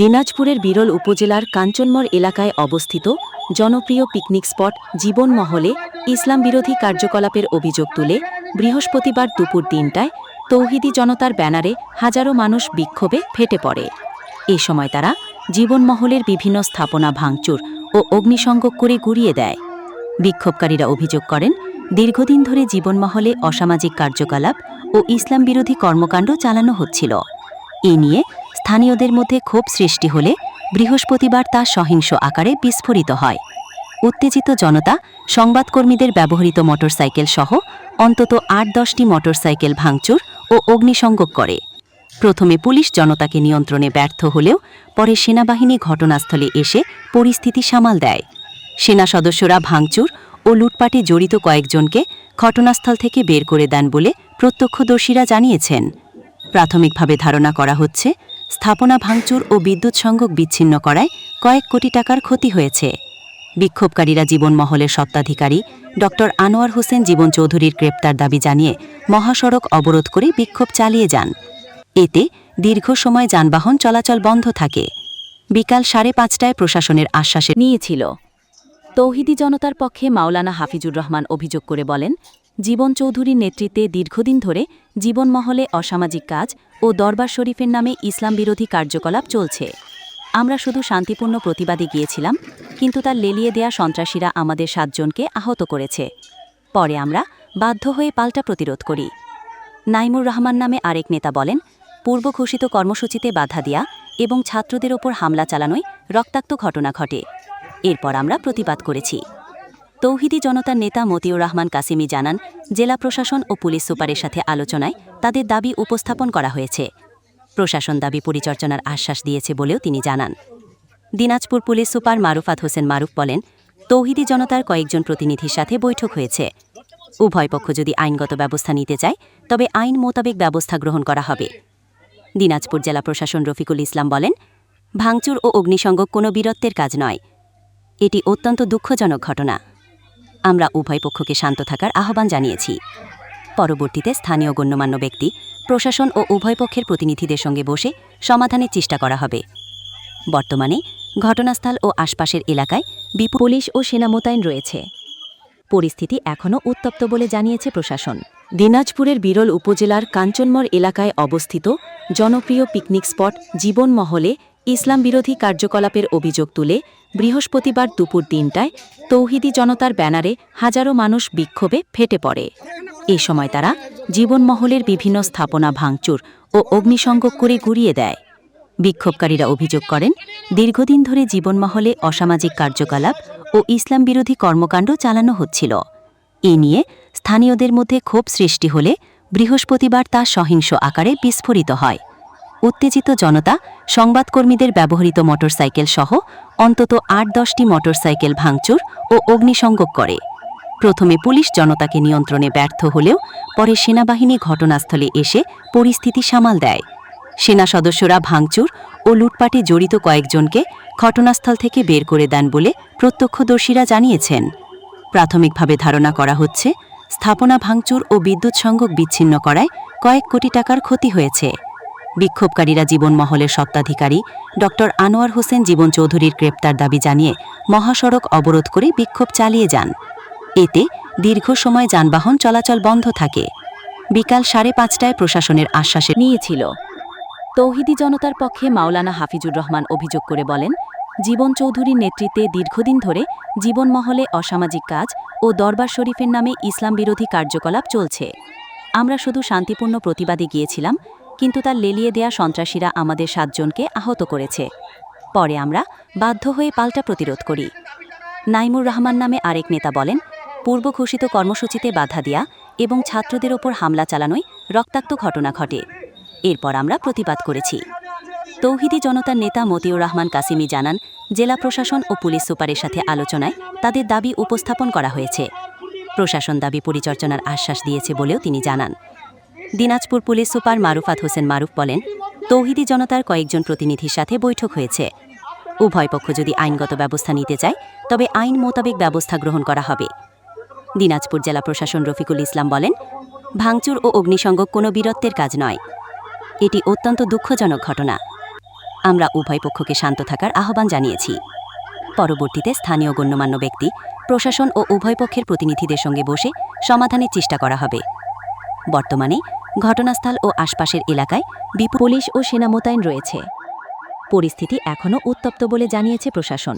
দিনাজপুরের বিরল উপজেলার কাঞ্চনমর এলাকায় অবস্থিত জনপ্রিয় পিকনিক স্পট জীবন মহলে ইসলাম বিরোধী কার্যকলাপের অভিযোগ তুলে বৃহস্পতিবার দুপুর তিনটায় তৌহিদি জনতার ব্যানারে হাজারো মানুষ বিক্ষোভে ফেটে পড়ে। এ সময় তারা জীবনমহলের বিভিন্ন স্থাপনা ভাঙচুর ও অগ্নিসংযোগ করে গুড়িয়ে দেয়। বিক্ষোভকারীরা অভিযোগ করেন, দীর্ঘদিন ধরে জীবনমহলে অসামাজিক কার্যকলাপ ও ইসলাম বিরোধী কর্মকাণ্ড চালানো হচ্ছিল। এ নিয়ে স্থানীয়দের মধ্যে ক্ষোভ সৃষ্টি হলে বৃহস্পতিবার তা সহিংস আকারে বিস্ফোরিত হয়। উত্তেজিত জনতা, সংবাদকর্মীদের ব্যবহৃত মোটরসাইকেল সহ অন্তত আট দশটি মোটরসাইকেল ভাঙচুর ও অগ্নিসংযোগ করে। প্রথমে পুলিশ জনতাকে নিয়ন্ত্রণে ব্যর্থ হলেও পরে সেনাবাহিনী ঘটনাস্থলে এসে পরিস্থিতি সামাল দেয়। সেনা সদস্যরা ভাঙচুর ও লুটপাটে জড়িত কয়েকজনকে ঘটনাস্থল থেকে বের করে দেন বলে প্রত্যক্ষদর্শীরা জানিয়েছেন। প্রাথমিকভাবে ধারণা করা হচ্ছে, স্থাপনা ভাঙচুর ও বিদ্যুৎ সংযোগ বিচ্ছিন্ন করায় কয়েক কোটি টাকার ক্ষতি হয়েছে। বিক্ষোভকারীরা জীবনমহলের সত্ত্বাধিকারী ড. আনোয়ার হোসেন জীবন চৌধুরীর গ্রেপ্তার দাবি জানিয়ে মহাসড়ক অবরোধ করে বিক্ষোভ চালিয়ে যান। এতে দীর্ঘ সময় যানবাহন চলাচল বন্ধ থাকে। বিকাল সাড়ে পাঁচটায় প্রশাসনের আশ্বাসে নিয়েছিল। তৌহিদি জনতার পক্ষে মাওলানা হাফিজুর রহমান অভিযোগ করে বলেন জীবন চৌধুরীর নেতৃত্বে দীর্ঘদিন ধরে জীবনমহলে অসামাজিক কাজ ও দরবার শরীফের নামে ইসলাম বিরোধী কার্যকলাপ চলছে। আমরা শুধু শান্তিপূর্ণ প্রতিবাদে গিয়েছিলাম, কিন্তু তার লেলিয়ে দেয়া সন্ত্রাসীরা আমাদের সাতজনকে আহত করেছে। পরে আমরা বাধ্য হয়ে পাল্টা প্রতিরোধ করি। নাইমুর রহমান নামে আরেক নেতা বলেন, পূর্ব ঘোষিত কর্মসূচিতে বাধা দেয়া এবং ছাত্রদের ওপর হামলা চালানোয় রক্তাক্ত ঘটনা ঘটে। এরপর আমরা প্রতিবাদ করেছি। তৌহিদি জনতার নেতা মতিউর রহমান কাসিমি জানান, জেলা প্রশাসন ও পুলিশ সুপারের সাথে আলোচনায় তাদের দাবি উপস্থাপন করা হয়েছে। প্রশাসন দাবি পরিচর্চনার আশ্বাস দিয়েছে বলেও তিনি জানান। দিনাজপুর পুলিশ সুপার মারুফাত হোসেন মারুফ বলেন, তৌহিদি জনতার কয়েকজন প্রতিনিধির সাথে বৈঠক হয়েছে। উভয় পক্ষ যদি আইনগত ব্যবস্থা নিতে চায়, তবে আইন মোতাবেক ব্যবস্থা গ্রহণ করা হবে। দিনাজপুর জেলা প্রশাসন রফিকুল ইসলাম বলেন, ভাঙচুর ও অগ্নিসংযোগ কোনো বীরত্বের কাজ নয়। এটি অত্যন্ত দুঃখজনক ঘটনা। আমরা উভয় পক্ষকে শান্ত থাকার আহ্বান জানিয়েছি। পরবর্তীতে স্থানীয় গণ্যমান্য ব্যক্তি, প্রশাসন ও উভয় পক্ষের প্রতিনিধিদের সঙ্গে বসে সমাধানের চেষ্টা করা হবে। বর্তমানে ঘটনাস্থল ও আশপাশের এলাকায় বিপুল পুলিশ ও সেনা মোতায়েন রয়েছে। পরিস্থিতি এখনও উত্তপ্ত বলে জানিয়েছে প্রশাসন। দিনাজপুরের বিরল উপজেলার কাঞ্চনমর এলাকায় অবস্থিত জনপ্রিয় পিকনিক স্পট জীবন মহলে ইসলাম বিরোধী কার্যকলাপের অভিযোগ তুলে বৃহস্পতিবার দুপুর তিনটায় তৌহিদি জনতার ব্যানারে হাজারো মানুষ বিক্ষোভে ফেটে পড়ে। এ সময় তারা জীবনমহলের বিভিন্ন স্থাপনা ভাঙচুর ও অগ্নিসংযোগ করে গুড়িয়ে দেয়। বিক্ষোভকারীরা অভিযোগ করেন, দীর্ঘদিন ধরে জীবনমহলে অসামাজিক কার্যকলাপ ও ইসলাম বিরোধী কর্মকাণ্ড চালানো হচ্ছিল। এ নিয়ে স্থানীয়দের মধ্যে ক্ষোভ সৃষ্টি হলে বৃহস্পতিবার তা সহিংস আকারে বিস্ফোরিত হয়। উত্তেজিত জনতা, সংবাদকর্মীদের ব্যবহৃত মোটরসাইকেল সহ অন্তত আট দশটি মোটরসাইকেল ভাঙচুর ও অগ্নিসংযোগ করে। প্রথমে পুলিশ জনতাকে নিয়ন্ত্রণে ব্যর্থ হলেও পরে সেনাবাহিনী ঘটনাস্থলে এসে পরিস্থিতি সামাল দেয়। সেনা সদস্যরা ভাঙচুর ও লুটপাটে জড়িত কয়েকজনকে ঘটনাস্থল থেকে বের করে দেন বলে প্রত্যক্ষদর্শীরা জানিয়েছেন। প্রাথমিকভাবে ধারণা করা হচ্ছে, স্থাপনা ভাঙচুর ও বিদ্যুৎ সংযোগ বিচ্ছিন্ন করায় কয়েক কোটি টাকার ক্ষতি হয়েছে। বিক্ষোভকারীরা জীবনমহলের সত্ত্বাধিকারী ড. আনোয়ার হোসেন জীবন চৌধুরীর গ্রেপ্তার দাবি জানিয়ে মহাসড়ক অবরোধ করে বিক্ষোভ চালিয়ে যান। এতে দীর্ঘ সময় যানবাহন চলাচল বন্ধ থাকে। বিকাল সাড়ে পাঁচটায় প্রশাসনের আশ্বাসে নিয়েছিল। তৌহিদি জনতার পক্ষে মাওলানা হাফিজুর রহমান অভিযোগ করে বলেন, জীবন চৌধুরীর নেতৃত্বে দীর্ঘদিন ধরে জীবনমহলে অসামাজিক কাজ ও দরবার শরীফের নামে ইসলাম বিরোধী কার্যকলাপ চলছে। আমরা শুধু শান্তিপূর্ণ প্রতিবাদে গিয়েছিলাম কিন্তু তার লেলিয়ে দেয়া সন্ত্রাসীরা আমাদের সাতজনকে আহত করেছে। পরে আমরা বাধ্য হয়ে পাল্টা প্রতিরোধ করি। নাইমুর রহমান নামে আরেক নেতা বলেন, পূর্ব ঘোষিত কর্মসূচিতে বাধা দেয়া এবং ছাত্রদের ওপর হামলা চালানোয় রক্তাক্ত ঘটনা ঘটে। এরপর আমরা প্রতিবাদ করেছি। তৌহিদি জনতার নেতা মতিউর রহমান কাসিমি জানান, জেলা প্রশাসন ও পুলিশ সুপারের সাথে আলোচনায় তাদের দাবি উপস্থাপন করা হয়েছে। প্রশাসন দাবি পরিচর্চনার আশ্বাস দিয়েছে বলেও তিনি জানান। দিনাজপুর পুলিশ সুপার মারুফাত হোসেন মারুফ বলেন, তৌহিদি জনতার কয়েকজন প্রতিনিধির সাথে বৈঠক হয়েছে। উভয় পক্ষ যদি আইনগত ব্যবস্থা নিতে চায়, তবে আইন মোতাবেক ব্যবস্থা গ্রহণ করা হবে। দিনাজপুর জেলা প্রশাসন রফিকুল ইসলাম বলেন, ভাঙচুর ও অগ্নিসংযোগ কোনো বীরত্বের কাজ নয়। এটি অত্যন্ত দুঃখজনক ঘটনা। আমরা উভয় পক্ষকে শান্ত থাকার আহ্বান জানিয়েছি। পরবর্তীতে স্থানীয় গণ্যমান্য ব্যক্তি, প্রশাসন ও উভয় পক্ষের প্রতিনিধিদের সঙ্গে বসে সমাধানের চেষ্টা করা হবে। বর্তমানে ঘটনাস্থল ও আশপাশের এলাকায় বিপুল পুলিশ ও সেনা মোতায়েন রয়েছে। পরিস্থিতি এখনও উত্তপ্ত বলে জানিয়েছে প্রশাসন।